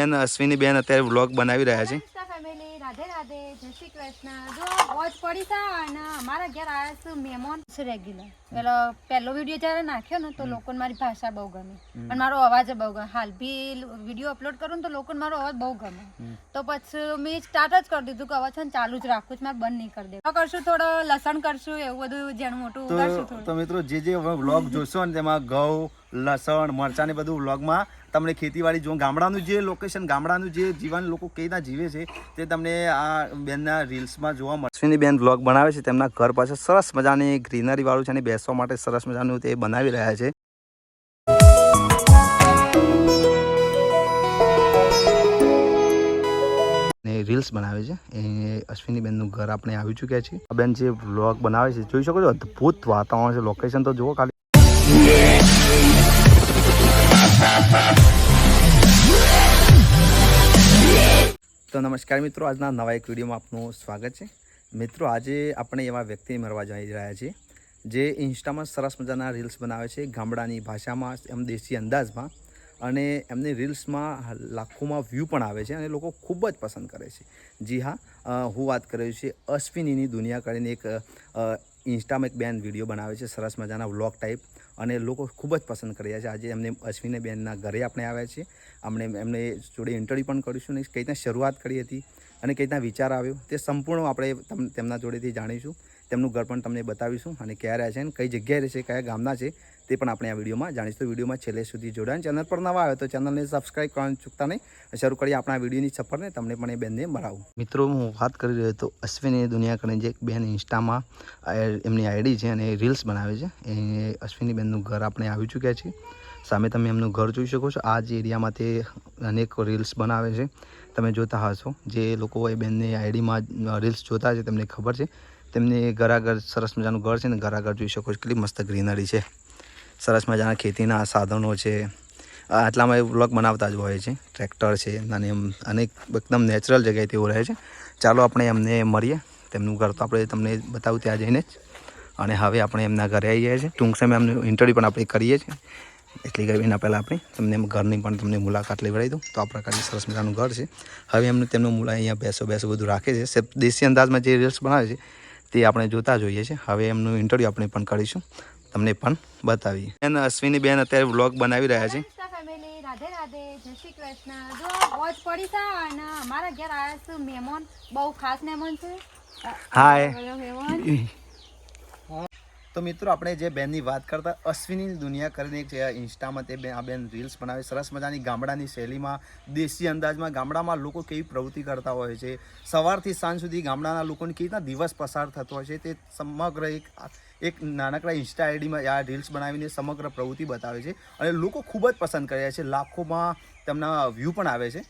બેન અશ્વિની બેન અત્યારે વ્લોગ બનાવી રહ્યા છે. રાધે રાધે જય શ્રી કૃષ્ણ. જો વોચ પડી છે અને અમારા ઘેર આવ્યા છે મહેમાન. છે રેગ્યુલર પેલો પહેલો વીડિયો જ્યારે નાખ્યો ને તો લોકોને મારી ભાષા બહુ ગમે. અને મારો અવાજ બહુ ગમે. હાલ બી વીડિયો અપલોડ કરું ને તો લોકોને મારો અવાજ બહુ ગમે. તો પછી મેં સ્ટાર્ટ જ કરી દીધું કે અવાજ છે ને ચાલુ જ રાખું છું મારે બંધ નહીં કરી દે કરશું થોડો લસણ કરશું એવું બધું જેનું મોટું તો મિત્રો જે જે વ્લોગ જોશો ને તેમાં ઘઉં લસણ મરચાં ને બધું વ્લોગમાં તમને ખેતીવાડી જો ગામડાનું જે લોકેશન ગામડાનું જે જીવન લોકો કઈ રીતના જીવે છે, તે તમને આ બેનના રીલ્સમાં જોવા મળશે અશ્વિની બેન વ્લોગ બનાવે છે, તેમના ઘર પાસે સરસ મજાની ગ્રીનરી વાળું છે અને બેસવા માટે સરસ મજાનું તે બનાવી રહ્યા છે. ને રીલ્સ બનાવે છે, એ અશ્વિની બેનનું ઘર આપણે આવી ચૂક્યા છીએ. બેન જે વ્લોગ બનાવે છે, જોઈ શકો છો? અદ્ભુત વાતાવરણ છે લોકેશન તો જુઓ ખાલી. તો નમસ્કાર મિત્રો, આજના નવા એક વિડીયોમાં આપનું સ્વાગત છે. મિત્રો, આજે આપણે એવા વ્યક્તિ મળવા જઈ રહ્યા છીએ જે ઇન્સ્ટામાં સરસ મજાના રીલ્સ બનાવે છે, ગામડાની ભાષામાં, એમ દેશી અંદાજમાં અને એમની રીલ્સમાં લાખોમાં વ્યૂ પણ આવે છે અને લોકો ખૂબ જ પસંદ કરે છે. જી હા હું વાત કરી છું અશ્વિનીની દુનિયા કરીને એક ઇન્સ્ટામાં એક બેન વીડિયો બનાવે છે, સરસ મજાના વ્લોગ ટાઈપ. અને લોકો ખૂબ જ પસંદ કરી રહ્યા છે. આજે એમને અશ્વિની બેનના ઘરે આપણે આવ્યા છીએ. અમને એમને જોડે ઇન્ટરવ્યૂ પણ કરીશું ને કઈ રીતના શરૂઆત કરી હતી. અને કઈ રીતના વિચાર આવ્યો, તે સંપૂર્ણ આપણે તમ- તેમના જોડેથી જાણીશું. તેમનું ઘર પણ તમને બતાવીશું અને ક્યાં રહ્યા છે અને કઈ જગ્યાએ રહે છે કયા ગામના છે, તે પણ આપણે આ વિડીયોમાં જાણીશું. વિડીયોમાં છેલ્લે સુધી જોડાણ. ચેનલ પર નવા આવે તો ચેનલને સબસ્ક્રાઇબ કરવાનું ચૂકતા નહીં. શરૂ કરીએ આપણા વિડીયોની સફરને. તમને પણ એ બેનને મળાવું. મિત્રો, હું વાત કરી રહ્યો હતો અશ્વિની દુનિયા કરીને જે એક બેન ઇન્સ્ટામાં એમની આઈડી છે અને રીલ્સ બનાવે છે. એ અશ્વિની બેનનું ઘર આપણે આવી ચૂક્યા છીએ. સામે તમે એમનું ઘર જોઈ શકો છો. આ જ એરિયામાં તે અનેક રીલ્સ બનાવે છે. તમે જોતા હશો. જે લોકો એ બેનની આઈડીમાં રીલ્સ જોતા છે, તેમને ખબર છે. તેમને ઘર આગળ સરસ મજાનું ઘર છે ને ઘર આગળ જોઈ શકો છો. કેટલી મસ્ત ગ્રીનરી છે. સરસ મજાના ખેતીના સાધનો છે. આટલામાં એ બ્લોગ બનાવતા જ હોય છે. ટ્રેક્ટર છે, અને એમ અનેક એકદમ નેચરલ જગ્યાએ તેઓ રહે છે. ચાલો આપણે એમને મળીએ. તેમનું ઘર તો આપણે તમને બતાવું ત્યાં જઈને જ. અને હવે આપણે એમના ઘરે આવી ગયા છીએ. ટૂંક સમય એમનું ઇન્ટરવ્યૂ પણ આપણે કરીએ છીએ. એટલી કરી એના પહેલાં આપણે તમને એમ ઘરની પણ તમને મુલાકાત લેવડાવી દઉં. તો આ પ્રકારની સરસ મજાનું ઘર છે. હવે એમનું તેમનું મુલા અહીંયા બેસો બેસો બધું રાખે છે. દેશી અંદાજમાં જે રીલ્સ બનાવે છે તે આપણે જોતા જોઈએ છે હવે એમનું ઇન્ટરવ્યૂ આપણે પણ કરીશું. તમને પણ બતાવીએ. બેન અશ્વિની બેન અત્યારે વ્લોગ બનાવી રહ્યા છે. રાધે રાધે જય શ્રી કૃષ્ણ. જો વોચ પડી છે અને અમારા ઘેર આવ્યા છે મહેમાન. બહુ ખાસ મહેમાન છે. હાય તો મિત્રો, આપણે જે બેનની વાત કરતા અશ્વિની દુનિયા કરીને એક ઇન્સ્ટામાં તે આ બેન રીલ્સ બનાવે સરસ મજાની ગામડાની શૈલીમાં, દેશી અંદાજમાં ગામડામાં લોકો કેવી પ્રવૃત્તિ કરતા હોય છે. સવારથી સાંજ સુધી ગામડાના લોકોને કેવી રીતના દિવસ પસાર થતો હોય છે તે સમગ્ર એક એક નાનકડા ઇન્સ્ટા આઈડીમાં આ રીલ્સ બનાવીને સમગ્ર પ્રવૃત્તિ બતાવે છે અને લોકો ખૂબ જ પસંદ કરે છે. લાખોમાં તેમના વ્યૂ પણ આવે છે.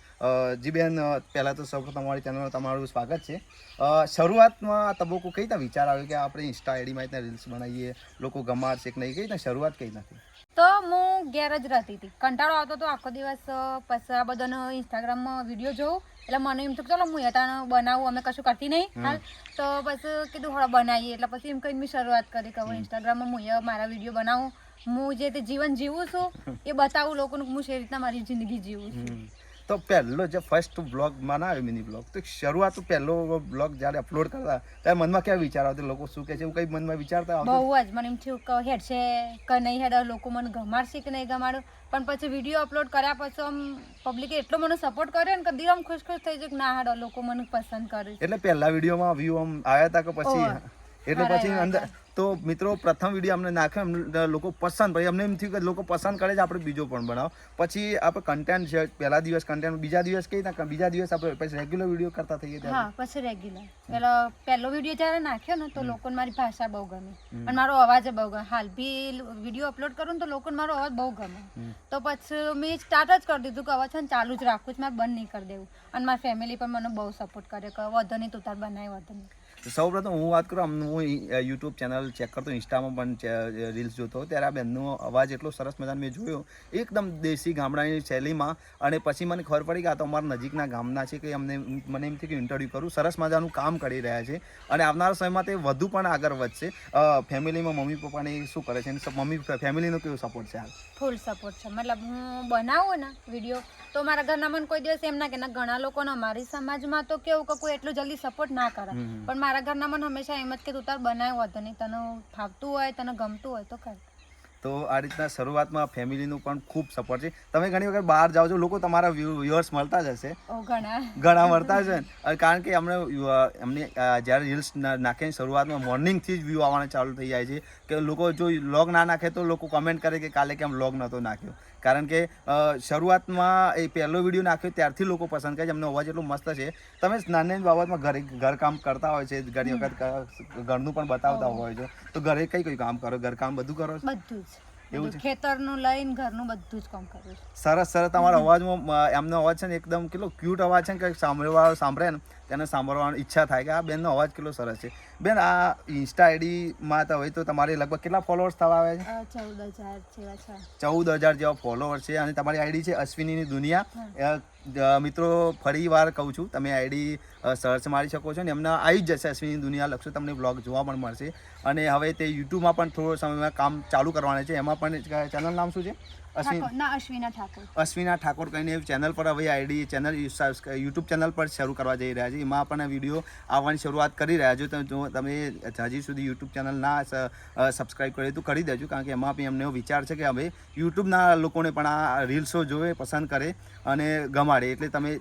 જી બેન પહેલાં તો સૌ તમારી ચેનલમાં તમારું સ્વાગત છે. શરૂઆતમાં તબક્કો કઈ રીતના વિચાર આવ્યો કે આપણે ઇન્સ્ટા આઈડીમાં રીતના રીલ્સ બનાવીએ, લોકો ગમાડશે કે નહીં, કઈ રીતના શરૂઆત કઈ નથી તો હું ઘેર જ રહેતી હતી. કંટાળો આવતો હતો, આખો દિવસ પછી આ બધાનો ઇન્સ્ટાગ્રામમાં વીડિયો જોઉં. એટલે મને એમ થયું ચાલો હું એટાનો બનાવું અમે કશું કરતી નહીં. હાલ તો પછી કીધું હળો બનાવીએ. એટલે પછી એમ કહીને મેં શરૂઆત કરી કે હવે ઇન્સ્ટાગ્રામમાં હું મારા વીડિયો બનાવું. હું જે તે જીવન જીવું છું એ બતાવું લોકોને હું જે રીતના મારી જિંદગી જીવું છું. તો પહેલો જે ફર્સ્ટ બ્લોગ બનાવ્યો મિની બ્લોગ તો શરૂઆત પહેલો બ્લોગ જ્યારે અપલોડ કરતા ત્યારે મનમાં કેવા વિચાર આવતો? લોકો શું કહે છે એવું કઈ મનમાં વિચારતા આવતું બહુ જ મને એમ થયું કે હેડ છે કે નહીં હેડ લોકો મને ગમાડશે કે નહીં ગમાડો? પણ પછી વીડિયો અપલોડ કર્યા પછી આમ પબ્લિકે એટલો મને સપોર્ટ કર્યો ને કે દિલ આમ ખુશ ખુશ થઈ જાય કે ના હેડ લોકો મને પસંદ કરે એટલે પહેલા વિડીયોમાં વ્યૂ આમ આવ્યા હતા કે પછી. એટલે પછી અંદર તો મિત્રો પ્રથમ વીડિયો અમને નાખ્યો અમને લોકો પસંદ પડે. અમને એમ થયું કે લોકો પસંદ કરે છે આપણે બીજો પણ બનાવો. પછી આપણે કન્ટેન્ટ છે પહેલા દિવસ કન્ટેન્ટ બીજા દિવસ કઈ રીતના બીજા દિવસ આપણે પછી રેગ્યુલર વીડિયો કરતા થઈએ હા પછી રેગ્યુલર પેલો પહેલો વીડિયો જ્યારે નાખ્યો ને તો લોકોને મારી ભાષા બહુ ગમે. અને મારો અવાજ બહુ ગમે. હાલ બી વીડિયો અપલોડ કરું ને તો લોકોને મારો અવાજ બહુ ગમે. તો પછી મેં સ્ટાર્ટ જ કરી દીધું કે અવાજ છે ને ચાલુ જ રાખું છું મારે બંધ નહીં કરી દેવું. અને મારી ફેમિલી પણ મને બહુ સપોર્ટ કરે કે વધો નહીં તું તાર બનાવી વધો નહીં. સૌપ્રથમ હું વાત કરું આમ હું યુટ્યુબ ચેનલ ચેક કરતો ઇન્સ્ટામાં પણ રીલ્સ જોતો ત્યારે આ બેનનો અવાજ એટલો સરસ મજાનો મેં જોયો. એકદમ દેશી ગામડાની શૈલીમાં અને પછી મને ખબર પડી કે આ તો અમારા નજીકના ગામના છે કે અમને મને એમ થયું કે ઇન્ટરવ્યૂ કરું. સરસ મજાનું કામ કરી રહ્યા છે અને આવનારા સમયમાં તે વધુ પણ આગળ વધશે. ફેમિલીમાં મમ્મી પપ્પાને શું કરે છે? મમ્મી ફેમિલીનો કેવો સપોર્ટ છે હાલ? ફૂલ સપોર્ટ છે. મતલબ હું બનાવું ને વીડિયો તો મારા ઘરના મને કોઈ દિવસ એમ ના કે ઘણા લોકોને અમારી સમાજમાં તો કેવું કે કોઈ એટલું જલ્દી સપોર્ટ ના કરે. પણ મારા ઘરના મને હંમેશા એમ જ કે તું તાર બનાવ્યો હતો નહીં તને ફાવતું હોય તને ગમતું હોય તો કર. તો આ રીતના શરૂઆતમાં ફેમિલીનું પણ ખૂબ સપોર્ટ છે. તમે ઘણી વખત બહાર જાઓ છો લોકો તમારા વ્યુઅર્સ મળતા જ હશે. ઘણા. ઘણા મળતા છે કારણ કે અમને અ, એમને અ, જ્યારે રીલ્સ નાખીને શરૂઆતમાં મોર્નિંગથી જ વ્યૂ આવવાના ચાલુ થઈ જાય છે. કે લોકો જો લોગ ના નાખે તો લોકો કમેન્ટ કરે કે કાલે કેમ લોગ નહોતો નાખ્યો. કારણ કે શરૂઆતમાં એ પહેલો વીડિયો નાખ્યો ત્યારથી લોકો પસંદ કરે છે. એમનો અવાજ એટલો મસ્ત છે. તમે નાની બાબતમાં ઘરે ઘરકામ કરતા હોય છે ઘણી વખત ઘરનું પણ બતાવતા હોય છે. તો ઘરે કઈ કઈ કામ કરો? ઘરકામ બધું કરો છો? બધું જ. એવું ખેતરનું લઈને ઘરનું બધું જ કામ કરું સરસ સરસ. તમારો અવાજમાં એમનો અવાજ છે ને એકદમ કેટલો ક્યુટ અવાજ છે ને કે સાંભળવા સાંભળે ને. તેને સાંભળવાની ઈચ્છા થાય કે આ બેનનો અવાજ કેટલો સરસ છે. બેન આ ઇન્સ્ટા આઈડીમાં તો હવે તો તમારે લગભગ કેટલા ફોલોઅર્સ થવા આવે છે? ચૌદ હજાર જેવા છે. ચૌદ હજાર જેવા ફોલોઅર છે અને તમારી આઈડી છે અશ્વિનીની દુનિયા. મિત્રો ફરી વાર કહું છું તમે આઈડી સર્ચ મારી શકો છો ને એમના આવી જ જશે અશ્વિની દુનિયા. લખશો તમને બ્લોગ જોવા પણ મળશે. અને હવે તે યુટ્યુબમાં પણ થોડો સમયમાં કામ ચાલુ કરવાના છે. એમાં પણ ચેનલ નામ શું છે? અશ્વિન ઠાકોર અશ્વિના ઠાકોર. અશ્વિના ઠાકોર કહીને ચેનલ પર હવે આઈડી ચેનલ યુટ્યુબ ચેનલ પર શરૂ કરવા જઈ રહ્યા છે. એમાં પણ વીડિયો આવવાની શરૂઆત કરી રહ્યા છો. તો જો તમે હજી સુધી યુટ્યુબ ચેનલ ના સબસ્ક્રાઈબ કરી તો કરી દેજો કારણ કે એમાં બી અમને વિચાર છે કે હવે યુટ્યુબના લોકોને પણ આ રીલ્સો જોવે પસંદ કરે અને ગમાડે. એટલે તમે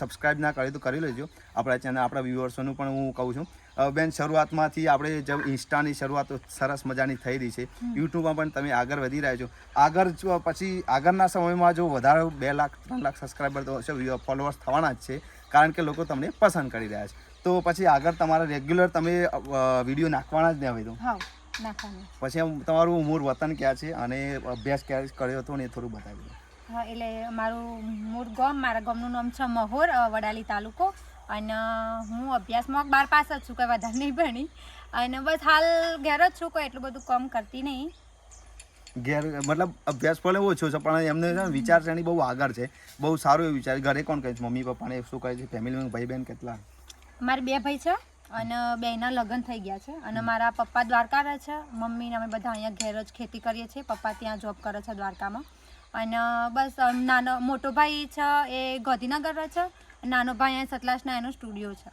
સબસ્ક્રાઈબ ના કરે તો કરી લેજો. આપણા ચેનલ આપણા વ્યુઅર્સોનું પણ હું કહું છું. બેન શરૂઆતમાંથી આપણે જબ ઇન્સ્ટાની શરૂઆત સરસ મજાની થઈ રહી છે. યુટ્યુબમાં પણ તમે આગળ વધી રહ્યા છો. આગળ જો પછી આગળના સમયમાં જો વધારે બે લાખ ત્રણ લાખ સબસ્ક્રાઈબર તો હશે ફોલોઅર્સ થવાના જ છે કારણ કે લોકો તમને પસંદ કરી રહ્યા છે. તો પછી આગળ તમારા રેગ્યુલર તમે વીડિયો નાખવાના જ ને હવે તો? પછી તમારું મૂળ વતન ક્યાં છે અને અભ્યાસ ક્યારે કર્યો હતો ને એ થોડું બતાવી દો. હા એટલે મારું મૂળ ગામ મારા ગામનું નામ છે મહોર વડાલી તાલુકો. અને હું અભ્યાસમાં બાર પાસ જ છું કંઈ વધારે નહીં ભણી. અને બસ હાલ ઘેર જ છું કોઈ એટલું બધું કામ કરતી નહીં. ઘેર મતલબ અભ્યાસ ભલે ઓછો છે પણ એમને છે વિચારસરણી બહુ આગળ છે. બહુ સારું એવું વિચાર. ઘરે કોણ કહે છે મમ્મી પપ્પાને શું કહે છે ફેમિલીમાં ભાઈ બહેન કેટલા? મારે બે ભાઈ છે અને બેના લગ્ન થઈ ગયા છે. અને મારા પપ્પા દ્વારકા રહે છે મમ્મીને અમે બધા અહીંયા ઘેર જ ખેતી કરીએ છીએ. પપ્પા ત્યાં જોબ કરે છે દ્વારકામાં. અને બસ નાનો મોટો ભાઈ છે એ ગાંધીનગર રહે છે. નાનો ભાઈ અહીંયા સતલાસના એનો સ્ટુડિયો છે.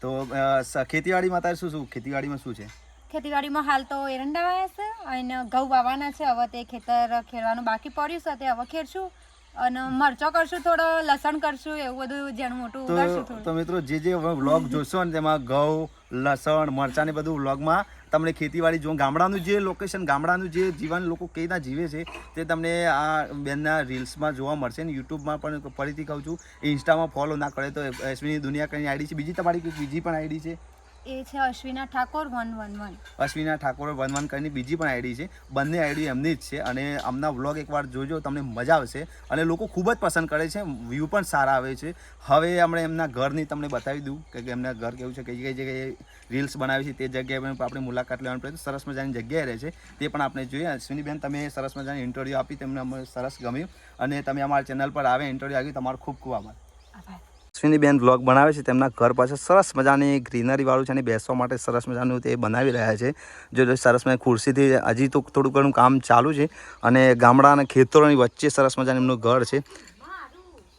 તો અ, ખેતીવાડીમાં તારે શું શું ખેતીવાડીમાં શું છે? ખેતીવાડીમાં હાલ તો એરંડા વાયા છે અને ઘઉં વાવવાના છે. હવે તે ખેતર ખેડવાનું બાકી પડ્યું છે. તે હવે ખેડશું. અને મરચો કરશું થોડો લસણ કરશું એવું બધું જેનું મોટું કરશું તો મિત્રો જે જે વ્લોગ જોશો ને તેમાં ઘઉં લસણ મરચાં ને બધું વ્લોગમાં તમને ખેતીવાડી જો ગામડાનું જે લોકેશન ગામડાનું જે જીવન લોકો કઈ રીતના જીવે છે તે તમને આ બેનના રીલ્સમાં જોવા મળશે ને યુટ્યુબમાં પણ ફરીથી કહું છું ઇન્સ્ટામાં ફોલો ના કરે તો એસવીની દુનિયા કરીને આઈડી છે? બીજી તમારી બીજી પણ આઈડી છે? એ છે Ashwina Thakor one one one. Ashwina Thakor one one કરીને બીજી પણ આઈડી છે. બંને આઈડી એમની જ છે અને આમના વ્લોગ એકવાર જોજો તમને મજા આવશે અને લોકો ખૂબ જ પસંદ કરે છે. વ્યૂ પણ સારા આવે છે. હવે આપણે એમના ઘરની તમને બતાવી દઉં કે એમના ઘર કેવું છે કઈ કઈ જગ્યાએ રીલ્સ બનાવી છે તે જગ્યાએ પણ આપણે મુલાકાત લેવાનું પ્રયત્ન સરસ મજાની જગ્યાએ રહે છે. તે પણ આપણે જોઈએ. અશ્વિનીબેન તમે સરસ મજાની ઇન્ટરવ્યૂ આપી તેમને અમને સરસ ગમ્યું અને તમે અમારા ચેનલ પર આવે ઇન્ટરવ્યૂ આવ્યું તમારો ખૂબ ખૂબ આભાર. આભાર. અશ્વિનીબેન બ્લોગ બનાવે છે, તેમના ઘર પાસે સરસ મજાની ગ્રીનરીવાળું છે અને બેસવા માટે સરસ મજાનું તે બનાવી રહ્યા છે. જો સરસ મજા ખુરશીથી હજી તો થોડું ઘણું કામ ચાલુ છે અને ગામડા અને ખેતરોની વચ્ચે સરસ મજાનું એમનું ઘર છે.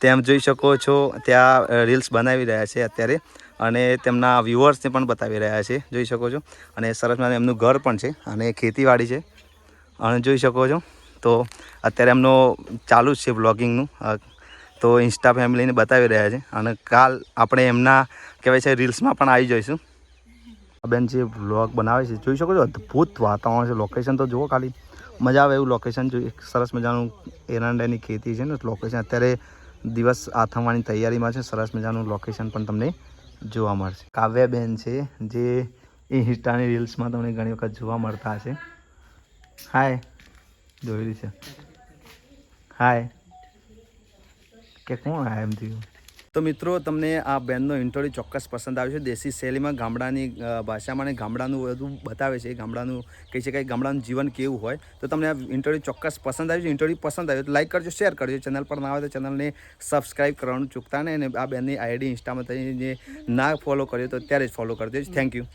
તેમ જોઈ શકો છો, ત્યાં રીલ્સ બનાવી રહ્યા છે અત્યારે અને તેમના વ્યુઅર્સને પણ બતાવી રહ્યા છે. જોઈ શકો છો અને સરસ મજાનું એમનું ઘર પણ છે અને ખેતીવાડી છે. અને જોઈ શકો છો તો અત્યારે એમનો ચાલુ જ છે બ્લોગિંગનું તો ઇન્સ્ટા ફેમિલીને બતાવી રહ્યા છે. અને કાલ આપણે એમના કહેવાય છે રીલ્સમાં પણ આવી જઈશું. બેન જે વ્લોગ બનાવે છે, જોઈ શકો છો? અદ્ભુત વાતાવરણ છે. લોકેશન તો જુઓ ખાલી. મજા આવે એવું લોકેશન જોઈએ સરસ મજાનું એરંડાની ખેતી છે ને લોકેશન અત્યારે દિવસ આથમવાની તૈયારીમાં છે. સરસ મજાનું લોકેશન પણ તમને જોવા મળશે. કાવ્યાબેન છે, જે ઇન્સ્ટાની રીલ્સમાં તમને ઘણી વખત જોવા મળતા હશે. હાય જોયેલી છે. હાય કે કોણ આ એમ થયું? તો મિત્રો, તમને આ બેનનો ઇન્ટરવ્યૂ ચોક્કસ પસંદ આવ્યો છે. દેશી શૈલીમાં ગામડાની ભાષામાં અને ગામડાનું બધું બતાવે છે. ગામડાનું, કહી શકાય ગામડાનું જીવન કેવું હોય. તો તમને આ ઇન્ટરવ્યૂ ચોક્કસ પસંદ આવ્યું છે. ઇન્ટરવ્યૂ પસંદ આવ્યો તો લાઈક કરજો, શેર કરજો. ચેનલ પર ના આવે તો ચેનલને સબસ્ક્રાઈબ કરવાનું ચૂકતા નહીં અને આ બેનની આઈડી ઇન્સ્ટામાં જે ના ફોલો કર્યો તો અત્યારે જ ફોલો કરી દેજો થેન્ક યુ.